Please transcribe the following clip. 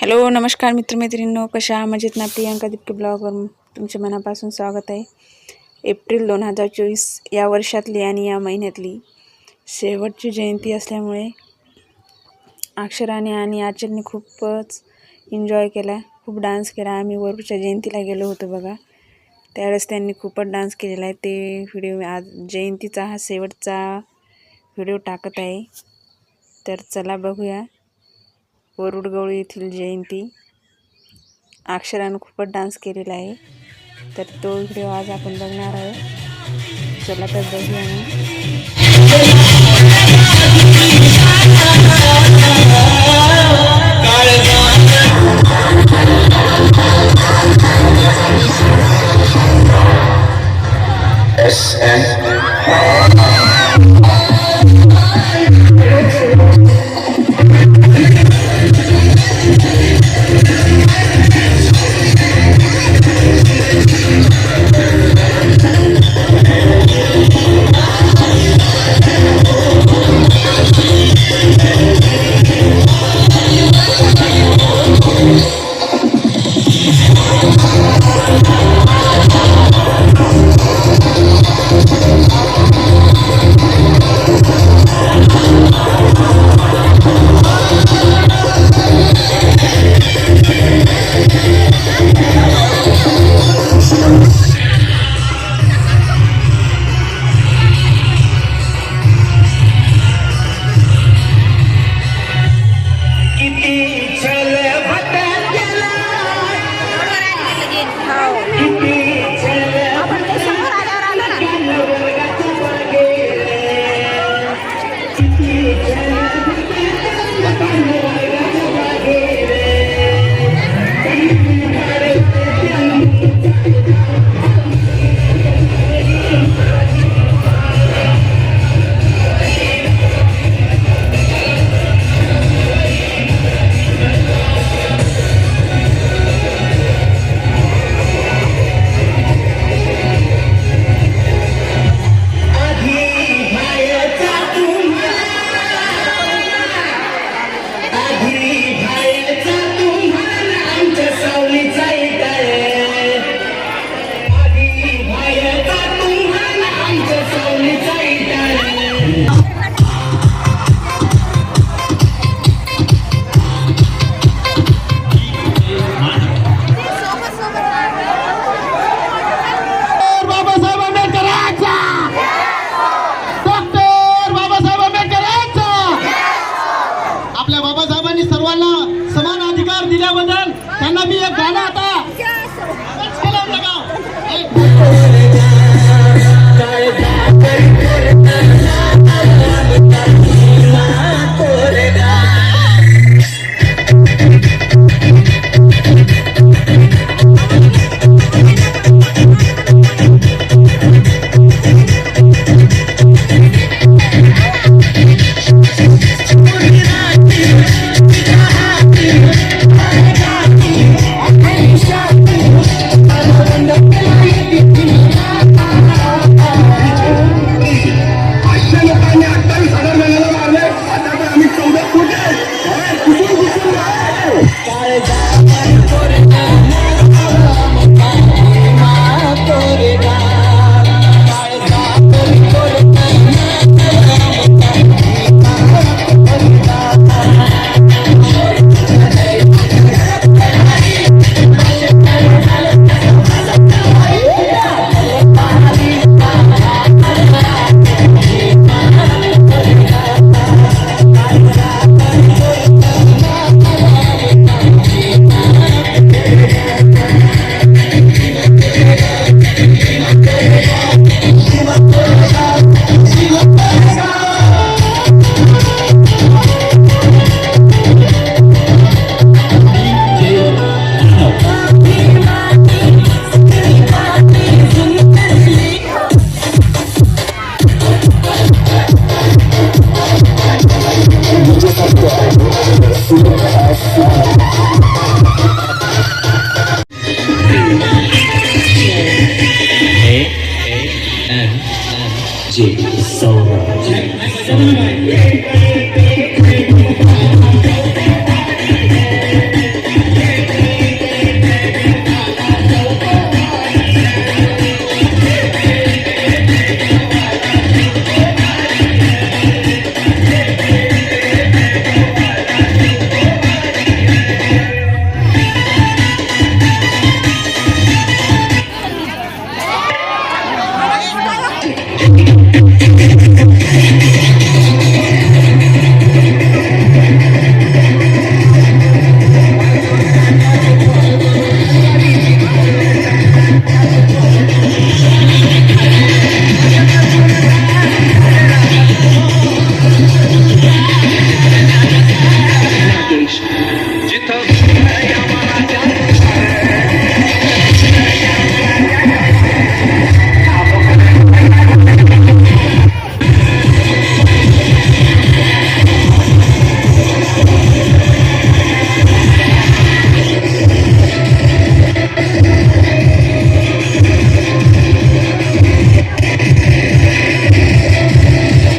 Hello नमस्कार मित्रमैत्रिणींनो कशा मजेत ना प्रियांका दिपके ब्लॉगवर तुमचे मनापासून स्वागत आहे. एप्रिल दोन हजार चोवीस या वर्षातली आणि या महिन्यातली शेवटची जयंती असल्यामुळे अक्षराने आणि आचरने खूपच एन्जॉय केला खूप डान्स केला. आम्ही वरूच्या जयंतीला गेलो होतो बघा. त्यावेळेस त्यांनी खूपच डान्स केलेला आहे. ते व्हिडिओ आज जयंतीचा हा शेवटचा व्हिडिओ टाकत आहे. तर चला बघूया. वरुडगवळी येथील जयंती. अक्षरानं खूपच डान्स केलेला आहे. तर तो व्हिडिओ आज आपण बघणार आहोत. चला तर बघूया. Jake Solo.